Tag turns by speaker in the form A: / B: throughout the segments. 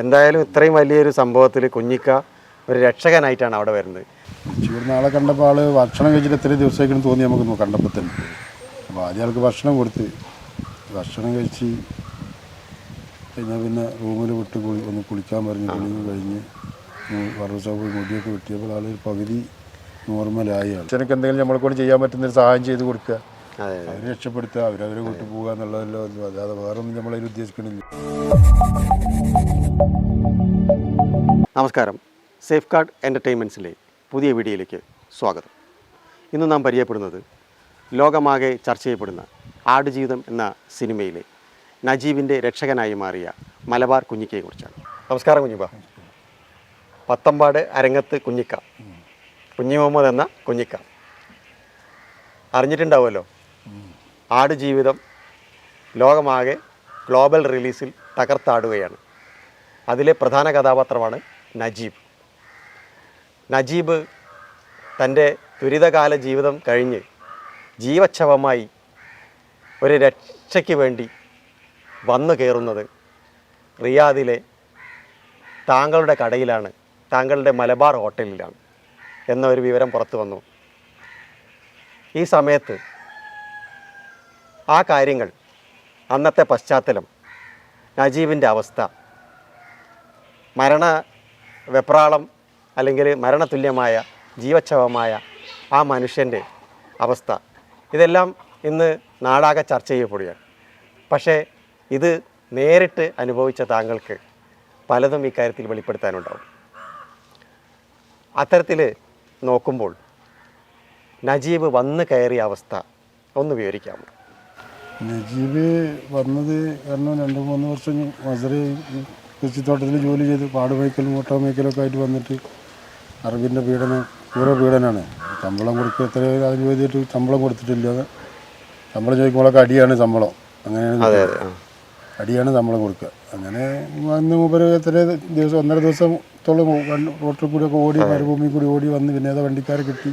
A: എന്തായാലും ഇത്രയും വലിയൊരു സംഭവത്തിൽ കുഞ്ഞിക്ക ഒരു രക്ഷകനായിട്ടാണ് അവിടെ വരുന്നത്.
B: ആളെ കണ്ടപ്പോൾ ആൾ ഭക്ഷണം കഴിച്ചിട്ട് എത്ര ദിവസമായിരിക്കും തോന്നി നമുക്ക് കണ്ടപ്പോൾ തന്നെ. അപ്പോൾ ആദ്യം ആൾക്ക് ഭക്ഷണം കൊടുത്ത് ഭക്ഷണം കഴിച്ച് കഴിഞ്ഞാൽ പിന്നെ റൂമിൽ വിട്ട് കുളി ഒന്ന് കുളിക്കാൻ പറഞ്ഞു കുളി കഴിഞ്ഞ് വറുസാ പോയി മുടിയൊക്കെ വെട്ടിയപ്പോൾ ആൾ ഒരു പകുതി നോർമലായി അച്ഛനൊക്കെ എന്തെങ്കിലും നമ്മളെ കൊണ്ട് ചെയ്യാൻ പറ്റുന്ന ഒരു സഹായം ചെയ്ത് കൊടുക്കുക. അവരെ രക്ഷപ്പെടുത്തുക അവരവരെ വിട്ടു പോകുക എന്നുള്ളതല്ലോ. അല്ലാതെ വേറൊന്നും നമ്മളതിൽ ഉദ്ദേശിക്കണില്ല.
A: നമസ്കാരം. സേഫ് ഗാർഡ് എന്റർടൈൻമെന്റ്സിലെ പുതിയ വീഡിയോയിലേക്ക് സ്വാഗതം. ഇന്ന് നാം പരിചയപ്പെടുന്നത് ലോകമാകെ ചർച്ച ചെയ്യപ്പെടുന്ന ആടുജീവിതം എന്ന സിനിമയിലെ നജീബിന്റെ രക്ഷകനായി മാറിയ മലബാർ കുഞ്ഞിക്കയെക്കുറിച്ചാണ്. നമസ്കാരം കുഞ്ഞിപ്പ. പത്തമ്പാട് അരങ്ങത്ത് കുഞ്ഞിക്ക. കുഞ്ഞി മുഹമ്മദ് എന്ന കുഞ്ഞിക്ക. അറിഞ്ഞിട്ടുണ്ടാവുമല്ലോ? ആടുജീവിതം ലോകമാകെ ഗ്ലോബൽ റിലീസിൽ തകർത്താടുകയാണ്. അതിലെ പ്രധാന കഥാപാത്രമാണ് നജീബ്. നജീബ് തന്റെ ദുരിതകാല ജീവിതം കഴിഞ്ഞ് ജീവച്ഛവമായി ഒരു രക്ഷയ്ക്ക് വേണ്ടി വന്നു കയറുന്നത് റിയാദിലെ താങ്കളുടെ കടയിലാണ് താങ്കളുടെ മലബാർ ഹോട്ടലിലാണ് എന്ന ഒരു വിവരം പുറത്തു വന്നു. ഈ സമയത്ത് ആ കാര്യങ്ങൾ അന്നത്തെ പശ്ചാത്തലം നജീബിന്റെ അവസ്ഥ മരണ വെപ്രാളം അല്ലെങ്കിൽ മരണതുല്യമായ ജീവച്ഛവമായ ആ മനുഷ്യന്റെ അവസ്ഥ. ഇതെല്ലാം ഇന്ന് നാടാകെ ചർച്ച ചെയ്യപ്പെടുകയാണ്. പക്ഷേ ഇത് നേരിട്ട് അനുഭവിച്ച താങ്കൾക്ക് പലതും ഇക്കാര്യത്തിൽ വെളിപ്പെടുത്താനുണ്ടാവും. അത്തരത്തിൽ നോക്കുമ്പോൾ നജീബ് വന്ന് കയറിയ അവസ്ഥ ഒന്ന് വിവരിക്കാമോ?
B: നജീബ് വന്നത് കാരണം രണ്ട് മൂന്ന് വർഷം മസറി കൃഷിത്തോട്ടത്തിൽ ജോലി ചെയ്ത് പാട് മുട്ട ഓട്ടോ മേയ്ക്കലൊക്കെ ആയിട്ട് വന്നിട്ട് അറബിന്റെ പീഡനം പൂർവ പീഡനമാണ് ശമ്പളം കൊടുക്കുക എത്ര അതിന് ചോദിച്ചിട്ട് ശമ്പളം കൊടുത്തിട്ടില്ല. ശമ്പളം ചോദിക്കുമ്പോഴൊക്കെ അടിയാണ് ശമ്പളം. അങ്ങനെയാണ് അടിയാണ് ശമ്പളം കൊടുക്കുക. അങ്ങനെ വന്ന് മൂപ്പര് എത്ര ദിവസം ഒന്നര ദിവസത്തോളം റോട്ടിൽ ഒക്കെ ഓടി മരുഭൂമി കൂടി ഓടി വന്ന് പിന്നെ ഏതോ വണ്ടിക്കാരെ കിട്ടി.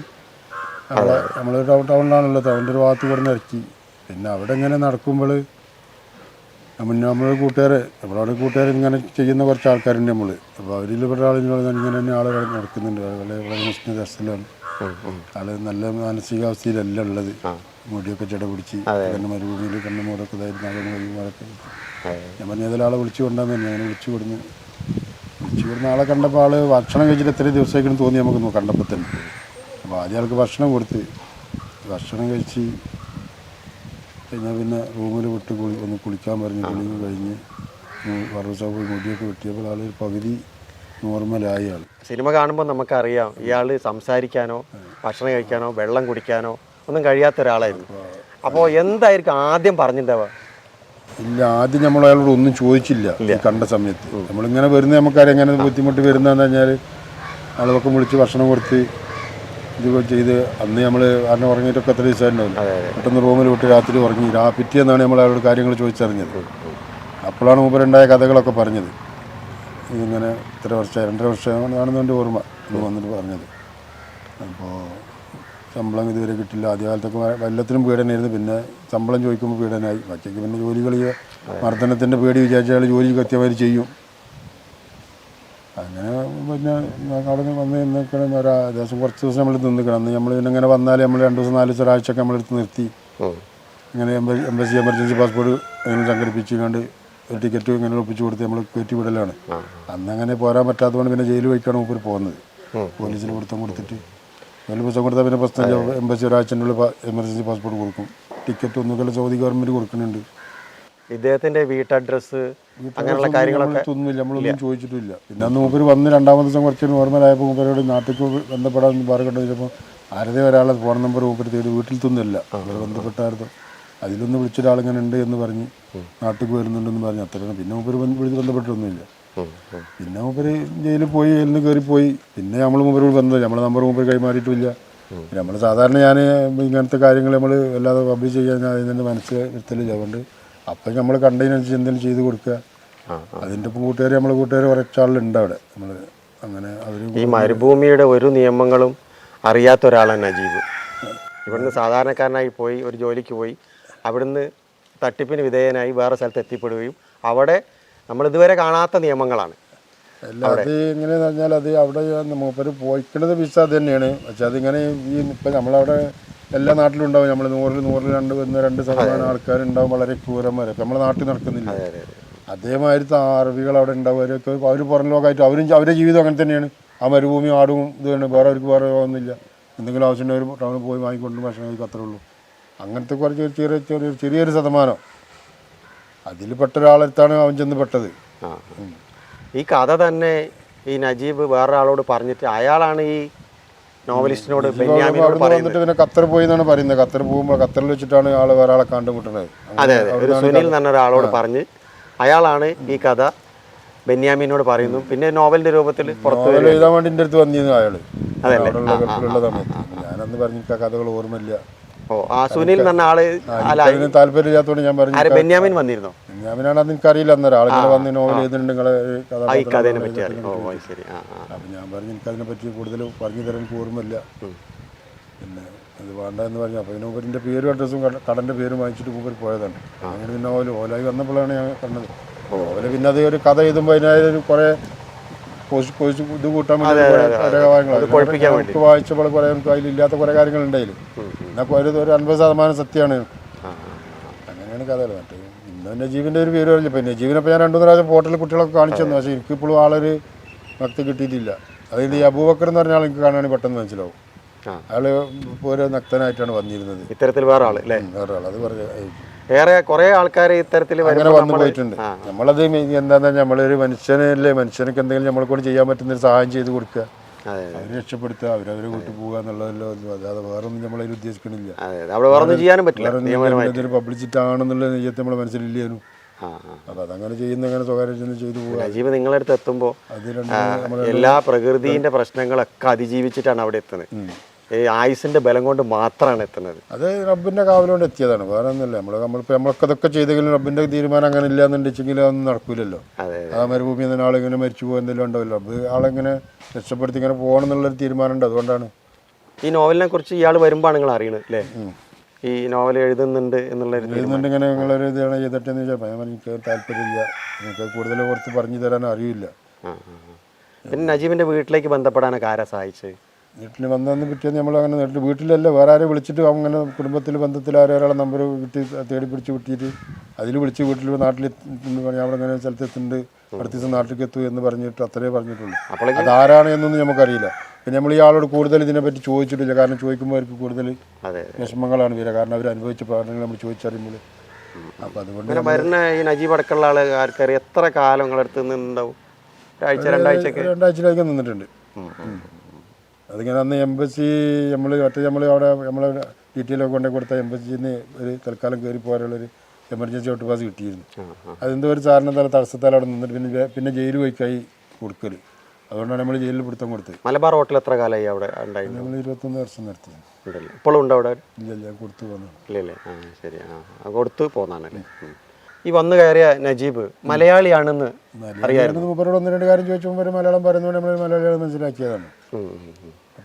B: നമ്മളെ നമ്മൾ ടൗണിലാണല്ലോ ടൗണിന്റെ ഒരു ഭാഗത്ത് കൂടെ ഇറക്കി. പിന്നെ അവിടെ ഇങ്ങനെ നടക്കുമ്പോൾ മുന്നേ നമ്മൾ കൂട്ടുകാർ നമ്മളവിടെ കൂട്ടുകാർ ഇങ്ങനെ ചെയ്യുന്ന കുറച്ച് ആൾക്കാരുണ്ട് നമ്മൾ അപ്പോൾ അവരിൽ ഇവിടെ ആളുകൾ ഇങ്ങനെ തന്നെ ആളുകൾ നടക്കുന്നുണ്ട്. വളരെ വളരെ മുസ്ലിം
A: ദർശനമാണ്.
B: ആൾ നല്ല മാനസികാവസ്ഥയിലല്ല ഉള്ളത്. മുടിയൊക്കെ ചെട പിടിച്ച് കണ്ണ് മരുഭൂമിയിൽ കണ്ണ് മൂടൊക്കെ ഇതായിരുന്നു നാളെ കഴിയുമ്പോഴൊക്കെ
A: അതെ.
B: ഞാൻ പറഞ്ഞ ഏതൊരാളെ വിളിച്ചു കൊണ്ടാന്ന് തന്നെ അങ്ങനെ വിളിച്ചു കൊടുന്ന്. വിളിച്ചു കൊടുന്ന ആളെ കണ്ടപ്പോൾ ആൾ ഭക്ഷണം കഴിച്ചിട്ട് എത്ര ദിവസമായിക്കണം തോന്നി നമുക്ക് കണ്ടപ്പോൾ തന്നെ. അപ്പോൾ ആദ്യം ആൾക്ക് ഭക്ഷണം കൊടുത്ത്. ഭക്ഷണം കഴിച്ച് കഴിഞ്ഞാൽ പിന്നെ റൂമിൽ വിട്ട് കുളി ഒന്ന് കുളിക്കാൻ പറഞ്ഞ് കുളി കഴിഞ്ഞ് വറുസ പോയി മുടിയൊക്കെ വെട്ടിയപ്പോൾ ആൾ ഒരു പകുതി നോർമലായി ആൾ
A: സിനിമ കാണുമ്പോൾ നമുക്കറിയാം ഇയാൾ സംസാരിക്കാനോ ഭക്ഷണം കഴിക്കാനോ വെള്ളം കുടിക്കാനോ ഒന്നും കഴിയാത്ത ഒരാളായിരുന്നു. അപ്പോൾ എന്തായിരിക്കും ആദ്യം പറഞ്ഞിട്ടുണ്ടാവുക
B: ഇല്ല ആദ്യം നമ്മൾ അയാളോട് ഒന്നും ചോദിച്ചില്ല ഈ കണ്ട സമയത്ത്. നമ്മളിങ്ങനെ വരുന്ന നമുക്കറിയാം എങ്ങനെ ബുദ്ധിമുട്ട് വരുന്നതെന്ന് പറഞ്ഞാൽ ആളുകൾക്ക് വിളിച്ച് ഭക്ഷണം കൊടുത്ത് ഇത് ചെയ്ത് അന്ന് നമ്മൾ കാരണം ഉറങ്ങിയിട്ടൊക്കെ എത്ര ദിവസമായിട്ടുണ്ടാവില്ല പെട്ടെന്ന് റൂമിൽ വിട്ട് രാത്രി ഉറങ്ങി. രാ പിറ്റേന്നാണ് നമ്മൾ അവരോട് കാര്യങ്ങൾ ചോദിച്ചറിഞ്ഞത്. അപ്പോഴാണ് മൂപ്പരുണ്ടായ കഥകളൊക്കെ പറഞ്ഞത്. ഇങ്ങനെ ഇത്ര വർഷം രണ്ടര വർഷമാണെന്ന് എന്റെ ഓർമ്മ. ഇത് വന്നിട്ട് പറഞ്ഞത്. അപ്പോൾ ശമ്പളം ഇതുവരെ കിട്ടില്ല. ആദ്യകാലത്തൊക്കെ വ- എല്ലാത്തിനും പീഡനമായിരുന്നു പിന്നെ ശമ്പളം ചോദിക്കുമ്പോൾ പീഡനമായി ബാക്കിയൊക്കെ പിന്നെ ജോലികൾ മർദ്ദനത്തിന്റെ പേടി വിചാരിച്ച അയാൾ ജോലി കൃത്യമായി ചെയ്യും. പിന്നെ അവിടെ നിന്ന് വന്ന് നിൽക്കണം ഒരു ദിവസം കുറച്ച് ദിവസം നമ്മൾ നിന്നിക്കണം അന്ന് നമ്മൾ പിന്നെ ഇങ്ങനെ വന്നാൽ നമ്മൾ രണ്ട് ദിവസം നാല് ദിവസം ഒരാഴ്ചയൊക്കെ നമ്മളെടുത്ത് നിർത്തി. ഇങ്ങനെ എംബസി എമർജൻസി പാസ്പോർട്ട് അങ്ങനെ സംഘടിപ്പിച്ച് കണ്ട് ഒരു ടിക്കറ്റ് ഇങ്ങനെ ഒപ്പിച്ചു കൊടുത്ത് നമ്മൾ കയറ്റി വിടലാണ്. അന്ന് അങ്ങനെ പോരാൻ പറ്റാത്തതുകൊണ്ട് പിന്നെ ജയിലിൽ പോയിക്കാണ് മൂപ്പർ പോകുന്നത് പോലീസിന് കൊടുത്തം കൊടുത്തിട്ട്. നല്ല പുസ്തകം കൊടുത്താൽ പിന്നെ പ്രശ്നം എംബസി ഒരാഴ്ചന്റെ ഉള്ളിൽ എമർജൻസി പാസ്പോർട്ട് കൊടുക്കും. ടിക്കറ്റ് ഒന്നുകിൽ സൗദി ഗവൺമെന്റ് കൊടുക്കുന്നുണ്ട്.
A: ഇദ്ദേഹത്തിന്റെ വീട്ടഡ്രസ് അങ്ങനെയുള്ള കാര്യങ്ങളൊക്കെ
B: ഒന്നുമില്ല നമ്മളൊന്നും ചോദിച്ചിട്ടില്ല. പിന്നെ അന്ന് മൂപ്പര് വന്ന് രണ്ടാമത്തെ ദിവസം കുറച്ച് നോർമലായപ്പോൾ മൂപ്പരോട് നാട്ടിലേക്ക് ബന്ധപ്പെടാൻ പറഞ്ഞിട്ട് ചിലപ്പോൾ ആരതേ ഒരാളെ ഫോൺ നമ്പർ മൂപ്പര് തേടി വീട്ടിൽ തന്നില്ല. അവർ ബന്ധപ്പെട്ടായിരുന്നു. അതിലൊന്ന് വിളിച്ചൊരാളിങ്ങനെ ഉണ്ട് എന്ന് പറഞ്ഞ് നാട്ടിലേക്ക് വരുന്നുണ്ടെന്ന് പറഞ്ഞ് അത്രയാണ് പിന്നെ മൂപ്പര് വിളിച്ച് ബന്ധപ്പെട്ടൊന്നുമില്ല. പിന്നെ മൂപ്പര് ജയിലിൽ പോയി ജയിലിൽ നിന്ന് കയറിപ്പോയി പോയി പിന്നെ നമ്മൾ മൂപ്പരോട് ബന്ധം നമ്മളെ നമ്പർ മൂപ്പര് കൈമാറിയിട്ടില്ല നമ്മൾ സാധാരണ ഞാൻ ഇങ്ങനത്തെ കാര്യങ്ങൾ നമ്മൾ വല്ലാതെ പബ്ലിഷ് ചെയ്യാൻ അതിന്റെ മനസ്സ് വരുത്തലില്ല അതുകൊണ്ട് അപ്പം നമ്മൾ കണ്ടതിനനുസരിച്ച് എന്തെങ്കിലും ചെയ്ത് കൊടുക്കുക. അതിന്റെ ഇപ്പം കൂട്ടുകാർ നമ്മളെ കൂട്ടുകാർ കുറച്ച് അവിടെ. നമ്മൾ അങ്ങനെ അവർ
A: ഈ മരുഭൂമിയുടെ ഒരു നിയമങ്ങളും അറിയാത്ത ഒരാളാണ് നജീബ് ഇവിടുന്ന് സാധാരണക്കാരനായി പോയി ഒരു ജോലിക്ക് പോയി അവിടുന്ന് തട്ടിപ്പിന് വിധേയനായി വേറെ സ്ഥലത്ത് എത്തിപ്പെടുകയും അവിടെ നമ്മൾ ഇതുവരെ കാണാത്ത നിയമങ്ങളാണ്.
B: അല്ല അത് എങ്ങനെയാന്ന് പറഞ്ഞാൽ അത് അവിടെ മൂപ്പര് പോയിക്കണത് വിസ തന്നെയാണ്. പക്ഷെ അതിങ്ങനെ ഈ ഇപ്പം നമ്മളവിടെ എല്ലാ നാട്ടിലും ഉണ്ടാവും. നമ്മൾ നൂറിൽ നൂറിൽ രണ്ട് ഒന്ന് രണ്ട് ശതമാനം ആൾക്കാരുണ്ടാവും വളരെ ക്രൂരന്മാർ നമ്മളെ നമ്മുടെ നാട്ടിൽ നടക്കുന്നില്ല. അതേമാതിരി അറബികൾ അവിടെ ഉണ്ടാവും. അവരൊക്കെ അവർ പുറം ലോകമായിട്ട് അവരും അവരുടെ ജീവിതം അങ്ങനെ തന്നെയാണ്. ആ മരുഭൂമി ആടും ഇതാണ് വേറെ അവർക്ക് വേറെ ഒന്നുമില്ല എന്തെങ്കിലും ആവശ്യമുണ്ടെങ്കിൽ ഒരു ടൗണിൽ പോയി വാങ്ങിക്കൊണ്ട് ഭക്ഷണം കഴിക്കും അത്രേ ഉള്ളൂ. അങ്ങനത്തെ കുറച്ച് ഒരു ചെറിയ ചെറിയ ചെറിയൊരു ശതമാനം. അതിൽ പെട്ട ഒരാളെത്താണ് അവൻ ചെന്ന് പെട്ടത്.
A: ഈ കഥ തന്നെ ഈ നജീബ് വേറൊരാളോട് പറഞ്ഞിട്ട് അയാളാണ് ഈ നോവലിസ്റ്റിനോട് ബെന്യാമിനോട് പറയുന്നത്.
B: പിന്നെ ഖത്തർ പോയി എന്നാണ് പറയുന്നത്. ഖത്തർ പോകുമ്പോൾ ഖത്തറിൽ വെച്ചിട്ടാണ് ആൾ ഒരാളെ കണ്ടുമുട്ടുന്നത്.
A: അതെ അതെ. ഒരു സുനിൽ എന്ന് പറഞ്ഞ ഒരാളോട് പറഞ്ഞ് അയാളാണ് ഈ കഥ ബെന്യാമിനോട് പറയുന്നു. പിന്നെ നോവലിന്റെ രൂപത്തിൽ പുറത്തു
B: എഴുതാൻ വേണ്ടി എന്റെ അടുത്ത് വന്നിരുന്നു അയാൾ.
A: അതല്ലേ?
B: ഞാനന്ന് പറഞ്ഞു കഥകൾ ഓർമ്മയില്ല.
A: ഓ ആ സുനിൽ എന്ന് പറഞ്ഞ ആൾ
B: അതിന് ഞാൻ പറഞ്ഞു
A: ബെന്യാമിൻ വന്നിരുന്നോ?
B: ഞാനാണ് അത് എനിക്കറിയില്ല അന്നേരം. ആളിങ്ങനെ വന്ന് നോവൽ ചെയ്തിട്ടുണ്ട് നിങ്ങളെ കഥാപാത്രം
A: ശരി. ആ ആ.
B: അപ്പം ഞാൻ പറഞ്ഞു എനിക്കതിനെ പറ്റി കൂടുതൽ പറഞ്ഞു തരാൻ എനിക്ക് ഓർമ്മയില്ല പിന്നെ അത് വേണ്ട എന്ന് പറഞ്ഞു. അപ്പോൾ ഇതിന്റെ പേരും അഡ്രസ്സും കടന്റെ പേരും വാങ്ങിച്ചിട്ട് മൂപ്പർ പോയതാണ്. അങ്ങനെ പിന്നെ ഓല ഓലായി വന്നപ്പോഴാണ് ഞാൻ കണ്ടത്. ഓല പിന്നെ അത് ഒരു കഥ എഴുതുമ്പോൾ അതിനായൊരു കുറേ കോഴ്സ് കോഴ്സ് ഇത് കൂട്ടാൻ വേണ്ടി കുറേ കാര്യങ്ങൾ വായിച്ചപ്പോൾ കുറേ അതിലില്ലാത്ത കുറേ കാര്യങ്ങളുണ്ടായില്ല എന്നാൽ ഒരു ഒരു അൻപത് ശതമാനം സത്യമാണ്. അങ്ങനെയാണ് കഥകൾ മറ്റേ ഇന്ന് ജീവിന്റെ ഒരു പേര് പറഞ്ഞില്ല പിന്നെ നജീബിനെ ഇപ്പോൾ ഞാൻ രണ്ടു മൂന്ന് പ്രാവശ്യം പോർട്ടലിൽ കുട്ടികളൊക്കെ കാണിച്ചു തന്നു. പക്ഷേ എനിക്കിപ്പോഴും ആളൊരു ഭക്തി കിട്ടിയിട്ടില്ല. അതായത് ഈ അബൂബക്കർ എന്ന് പറഞ്ഞാൽ ആൾ എനിക്ക് കാണുകയാണെങ്കിൽ പെട്ടെന്ന് മനസ്സിലാവും. അയാൾ ഒരു നക്തനായിട്ടാണ് വന്നിരുന്നത്.
A: ഇത്തരത്തിൽ വേറെ ആൾ അല്ലേ?
B: വേറെ ആൾ അത് പറഞ്ഞു
A: വേറെ കുറെ ആൾക്കാർ ഇത്തരത്തിൽ
B: അങ്ങനെ വന്നു പോയിട്ടുണ്ട്. നമ്മളത് എന്താണെന്ന് നമ്മളൊരു മനുഷ്യനല്ലേ? മനുഷ്യനൊക്കെ എന്തെങ്കിലും നമ്മളെ കൊണ്ട് ചെയ്യാൻ പറ്റുന്ന ഒരു സഹായം ചെയ്ത് കൊടുക്കുക. അവരെ രക്ഷപ്പെടുത്തുക അവരവരെ കൂട്ടി പോകുക എന്നുള്ളതല്ലോ. അല്ലാതെ വേറെ ഒന്നും നമ്മളതിൽ ഉദ്ദേശിക്കണില്ല.
A: അവിടെ വേറെ ചെയ്യാനും പറ്റില്ല.
B: പബ്ലിസിറ്റി ആണെന്നുള്ള നെയ്യത്ത് നമ്മളെ മനസ്സിലില്ലേനും അപ്പൊ അതങ്ങനെ ചെയ്യുന്ന അങ്ങനെ സ്വകാര്യം ചെയ്തു പോകുക
A: നിങ്ങളുടെ അടുത്ത് എത്തുമ്പോൾ എല്ലാ പ്രകൃതിന്റെ പ്രശ്നങ്ങളൊക്കെ അതിജീവിച്ചിട്ടാണ് അവിടെ എത്തുന്നത്. ഈ ആയുസിന്റെ ബലം കൊണ്ട് മാത്രമാണ് എത്തുന്നത്.
B: അത് റബ്ബിന്റെ കാവലോണ്ട് എത്തിയതാണ്. വേറെ ഒന്നുമില്ല നമ്മൾ നമ്മളിപ്പോൾ നമ്മളൊക്കെ ഇതൊക്കെ ചെയ്തെങ്കിലും റബ്ബിന്റെ തീരുമാനം അങ്ങനെ ഇല്ല എന്നുണ്ടെച്ചെങ്കിൽ അതൊന്നും നടക്കൂലല്ലോ. ആ മരുഭൂമി എന്ന ആളിങ്ങനെ മരിച്ചു പോകുക എന്തെങ്കിലും ഉണ്ടാവില്ല. റബ്ബ് ആളെങ്ങനെ രക്ഷപ്പെടുത്തി ഇങ്ങനെ പോകണം എന്നുള്ളൊരു തീരുമാനമുണ്ട്. അതുകൊണ്ടാണ്.
A: ഈ നോവലിനെ കുറിച്ച് ഇയാൾ വരുമ്പോൾ നിങ്ങൾ അറിയണത് അല്ലേ ഈ നോവൽ എഴുതുന്നുണ്ട് എന്നുള്ളൊരു തീരുമാനം.
B: എഴുതുന്നുണ്ട് ഇങ്ങനെ നിങ്ങളൊരു ഇതാണ് ചെയ്തിട്ടെന്ന് ചോദിച്ചാൽ ഞാൻ എനിക്ക് താല്പര്യമില്ല. എനിക്ക് കൂടുതൽ കുറച്ച് പറഞ്ഞു തരാൻ അറിയില്ല.
A: പിന്നെ നജീബിന്റെ വീട്ടിലേക്ക് ബന്ധപ്പെടാനൊക്കെ ആരാ സഹായിച്ചത്?
B: വീട്ടിൽ വന്നതെന്ന് പിറ്റേന്ന് നമ്മൾ അങ്ങനെ നേരിട്ട് വീട്ടിലല്ല വേറെ ആരെ വിളിച്ചിട്ട് അങ്ങനെ കുടുംബത്തിൽ ബന്ധത്തിൽ ആരോ ഒരാളെ നമ്പർ കിട്ടി തേടി പിടിച്ച് വിട്ടിട്ട് അതിൽ വിളിച്ച് വീട്ടിൽ നാട്ടിൽ അങ്ങനെ സ്ഥലത്ത് എത്തുന്നുണ്ട് അടുത്ത ദിവസം നാട്ടിലേക്ക് എത്തു എന്ന് പറഞ്ഞിട്ട് അത്രേ പറഞ്ഞിട്ടുള്ളൂ. അതാരാണ് എന്നൊന്നും നമുക്കറിയില്ല. പിന്നെ നമ്മൾ ഈ ആളോട് കൂടുതൽ ഇതിനെപ്പറ്റി ചോദിച്ചിട്ടില്ല. കാരണം ചോദിക്കുമ്പോൾ അവർക്ക് കൂടുതൽ വിഷമങ്ങളാണ് വരിക. കാരണം അവർ അനുഭവിച്ച പാഠങ്ങൾ നമ്മൾ ചോദിച്ചറിയുമ്പോൾ. അപ്പോൾ അതുകൊണ്ട്
A: ഈ നജീബ് അടക്കമുള്ള ആൾ ആൾക്കാർ എത്ര കാലം നിങ്ങളെടുത്ത് നിന്നുണ്ടാവും? രണ്ടാഴ്ച രണ്ടാഴ്ചക്ക്
B: രണ്ടാഴ്ചയിലേക്ക് നിന്നിട്ടുണ്ട്. അതിങ്ങനെ അന്ന് എംബസി നമ്മൾ ഒറ്റ നമ്മൾ അവിടെ നമ്മൾ ഡീറ്റെയിലൊക്കെ കൊണ്ടു കൊടുത്ത എംബസിയിൽ നിന്ന് ഒരു തൽക്കാലം കയറി പോകാനുള്ളൊരു എമർജൻസി ഔട്ട് പാസ് കിട്ടിയിരുന്നു. അതെന്തോ ഒരു സാറിനെന്താ തടസ്സത്താൽ അവിടെ നിന്നിട്ട് പിന്നെ പിന്നെ ജയിൽ പോയിക്കായി കൊടുക്കൽ അതുകൊണ്ടാണ് നമ്മൾ ജയിലിൽ പിടുത്തം കൊടുത്തത്.
A: മലബാർ ഹോട്ടൽ എത്ര കാലമായി അവിടെ ഉണ്ടായിരുന്നു?
B: നമ്മൾ ഇരുപത്തൊന്ന് വർഷം നിർത്തി
A: ഇപ്പോഴും ഉണ്ടോ അവിടെ?
B: ഇല്ല ഇല്ല കൊടുത്തു പോകുന്നു
A: ഇല്ലല്ലേ ശരി. ആ പോകുന്നതാണല്ലേ കൊടുത്ത് പോന്നാണല്ലേ ഉം. ഈ വന്നു കയറിയ നജീബ് മലയാളിയാണെന്ന്
B: അറിയാമായിരുന്നു മൂപ്പരോട് ഒന്ന് രണ്ട് കാര്യം ചോദിച്ചപ്പോൾ മലയാളം പറയുന്നതുകൊണ്ട് നമ്മൾ മലയാളികൾ മനസ്സിലാക്കിയതാണ്.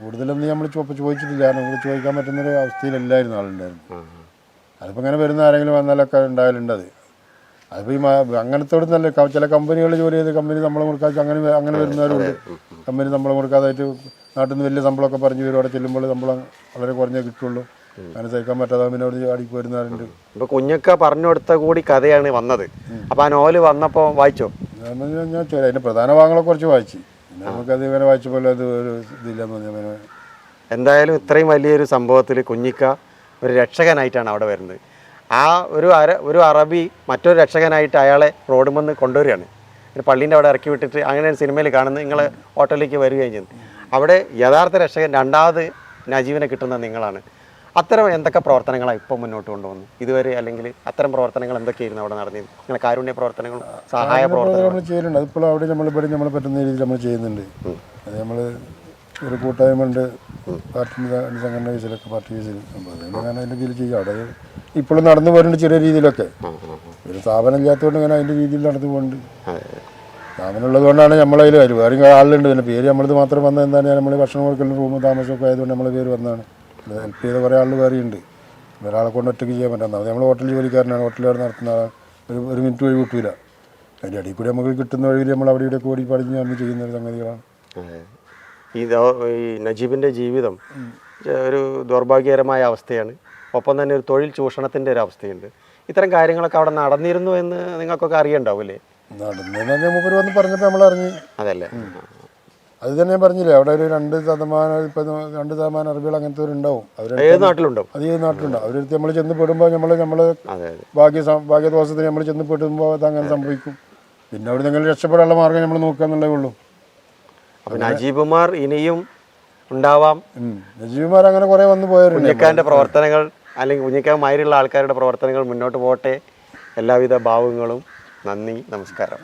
A: കൂടുതലും നീ ഉം.
B: കൂടുതലൊന്നും നമ്മൾ ചോദിച്ചിട്ടില്ല. നമുക്ക് ചോദിക്കാൻ പറ്റുന്നൊരു അവസ്ഥയിലല്ലായിരുന്നു ആളുണ്ടായിരുന്നു അതിപ്പോൾ ഇങ്ങനെ വരുന്ന ആരെങ്കിലും വന്നാലൊക്കെ ഉണ്ടായാലുണ്ട് അത്. അതിപ്പോൾ ഈ അങ്ങനത്തോട് നല്ല ചില കമ്പനികൾ ജോലി ചെയ്ത് കമ്പനി നമ്മൾ കൊടുക്കാതെ അങ്ങനെ അങ്ങനെ വരുന്നവരുണ്ട്. കമ്പനി നമ്മൾ കൊടുക്കാതായിട്ട് നാട്ടിൽ നിന്ന് വലിയ ശമ്പളമൊക്കെ പറഞ്ഞു വരും അവിടെ ചെല്ലുമ്പോൾ ശമ്പളം വളരെ കുറഞ്ഞേ കിട്ടുള്ളൂ. അങ്ങനെ സഹിക്കാൻ പറ്റാതെ പിന്നെ അവിടെ അടിക്ക് വരുന്നവരുണ്ട്.
A: ഇപ്പൊ കുഞ്ഞൊക്കെ പറഞ്ഞു കൊടുത്ത കൂടി കഥയാണ് വന്നത്. അപ്പൊ ആ നോവൽ വന്നപ്പോ വായിച്ചോ?
B: ഞാൻ അതിന്റെ പ്രധാന ഭാഗങ്ങളെ കുറച്ച് വായിച്ചു. നമുക്കത് ഇങ്ങനെ വായിച്ചപ്പോൾ അത് ഒരു പറഞ്ഞു
A: എന്തായാലും ഇത്രയും വലിയൊരു സംഭവത്തിൽ കുഞ്ഞിക്ക ഒരു രക്ഷകനായിട്ടാണ് അവിടെ വരുന്നത്. ആ ഒരു അര ഒരു അറബി മറ്റൊരു രക്ഷകനായിട്ട് അയാളെ റോഡുമെന്ന് കൊണ്ടുവരികയാണ്. ഒരു പള്ളീന്റെ അവിടെ ഇറക്കി വിട്ടിട്ട് അങ്ങനെ ഒരു സിനിമയിൽ കാണുന്നത് നിങ്ങൾ ഹോട്ടലിലേക്ക് വരികയും ചെയ്യുന്നു. അവിടെ യഥാർത്ഥ രക്ഷകൻ രണ്ടാമത് നജീവിനെ കിട്ടുന്ന നിങ്ങളാണ്. അത്തരം എന്തൊക്കെ പ്രവർത്തനങ്ങളാണ് ഇപ്പം മുന്നോട്ട് കൊണ്ടുവന്നു ഇതുവരെ അല്ലെങ്കിൽ അത്തരം പ്രവർത്തനങ്ങൾ എന്തൊക്കെയായിരുന്നു അവിടെ നടന്നത് നിങ്ങളെ കാരുണ്യ പ്രവർത്തനങ്ങളും സഹായ പ്രവർത്തനങ്ങളും.
B: ചെയ്യുന്നുണ്ട്. അതിപ്പോൾ അവിടെ നമ്മൾ ഇവിടെ നമ്മൾ പറ്റുന്ന രീതിയിൽ നമ്മൾ ചെയ്യുന്നുണ്ട്. അത് നമ്മൾ ഒരു കൂട്ടായ്മ ഉണ്ട് പാർട്ടി സംഘടന കേസിലൊക്കെ പാർട്ടി കേസിൽ ഞാൻ അതിന്റെ രീതിയിൽ ചെയ്യും അവിടെ ഇപ്പോഴും നടന്നു പോകുന്നുണ്ട് ചെറിയ രീതിയിലൊക്കെ. ഒരു സ്ഥാപനം ഇല്ലാത്തതുകൊണ്ട് ഇങ്ങനെ അതിന്റെ രീതിയിൽ നടന്നു പോകുന്നുണ്ട് സ്ഥാപനമുള്ളത് കൊണ്ടാണ് നമ്മളതിൽ വരും. വേറെ ആളുണ്ട്. പിന്നെ പേര് നമ്മളത് മാത്രം വന്നത് എന്താണ് നമ്മൾ ഭക്ഷണം കൊടുക്കലും റൂമും താമസമൊക്കെ ആയതുകൊണ്ട് നമ്മളെ പേര് വന്നതാണ്. ഹെൽപ്പ് ചെയ്ത കുറേ ആൾ വേറെയുണ്ട് ഒരാളെ കൊണ്ട് ഒറ്റയ്ക്ക് ചെയ്യാൻ പറ്റാം നമ്മൾ ഹോട്ടൽ ജോലിക്കാരനാണ്. ഹോട്ടലുകാർ നടത്തുന്ന ആളാണ് ഒരു ഒരു മിനിറ്റ് വഴി കിട്ടൂല. അതിന്റെ ഇടയിൽ കൂടി നമുക്ക് കിട്ടുന്ന വഴിയിൽ നമ്മൾ അവിടെ ഇവിടെ കൂടി പഠിഞ്ഞ് നമ്മൾ ചെയ്യുന്ന ഒരു സംഗതികളാണ്.
A: ഈ ഈ നജീബിന്റെ ജീവിതം ഒരു ദൗർഭാഗ്യകരമായ അവസ്ഥയാണ്. ഒപ്പം തന്നെ ഒരു തൊഴിൽ ചൂഷണത്തിന്റെ ഒരു അവസ്ഥയുണ്ട്. ഇത്തരം കാര്യങ്ങളൊക്കെ അവിടെ നടന്നിരുന്നു എന്ന് നിങ്ങൾക്കൊക്കെ അറിയണ്ടാവില്ലേ?
B: നടന്നു പറഞ്ഞപ്പോൾ നമ്മൾ അറിഞ്ഞു
A: അതല്ലേ.
B: അത് തന്നെ ഞാൻ പറഞ്ഞില്ലേ അവിടെ ഒരു രണ്ട് ശതമാനം ഇപ്പം രണ്ട് ശതമാനം അറബികൾ അങ്ങനത്തെ ഒരു ഉണ്ടാവും. അവർ
A: ഏത് നാട്ടിലുണ്ടാവും?
B: അത് ഏത് നാട്ടിലുണ്ടാവും? അവരടുത്ത് നമ്മൾ ചെന്ന് പെടുമ്പോൾ നമ്മൾ നമ്മൾ ഭാഗ്യ ഭാഗ്യദോഷത്തിന് നമ്മൾ ചെന്ന് പെടുമ്പോൾ അത് അങ്ങനെ സംഭവിക്കും. പിന്നെ അവിടെ നിങ്ങൾ രക്ഷപ്പെടാനുള്ള മാർഗം നമ്മൾ നോക്കുക എന്നുള്ളതേ ഉള്ളൂ.
A: അപ്പം നജീബുമാർ ഇനിയും ഉണ്ടാവാം.
B: നജീബുമാർ അങ്ങനെ കുറേ വന്ന് പോയവരുണ്ട്
A: കുഞ്ഞിക്കാന്റെ പ്രവർത്തനങ്ങൾ അല്ലെങ്കിൽ കുഞ്ഞിക്കാമായിരുള്ള ആൾക്കാരുടെ പ്രവർത്തനങ്ങൾ മുന്നോട്ട് പോകട്ടെ. എല്ലാവിധ ഭാവങ്ങളും നന്ദി നമസ്കാരം.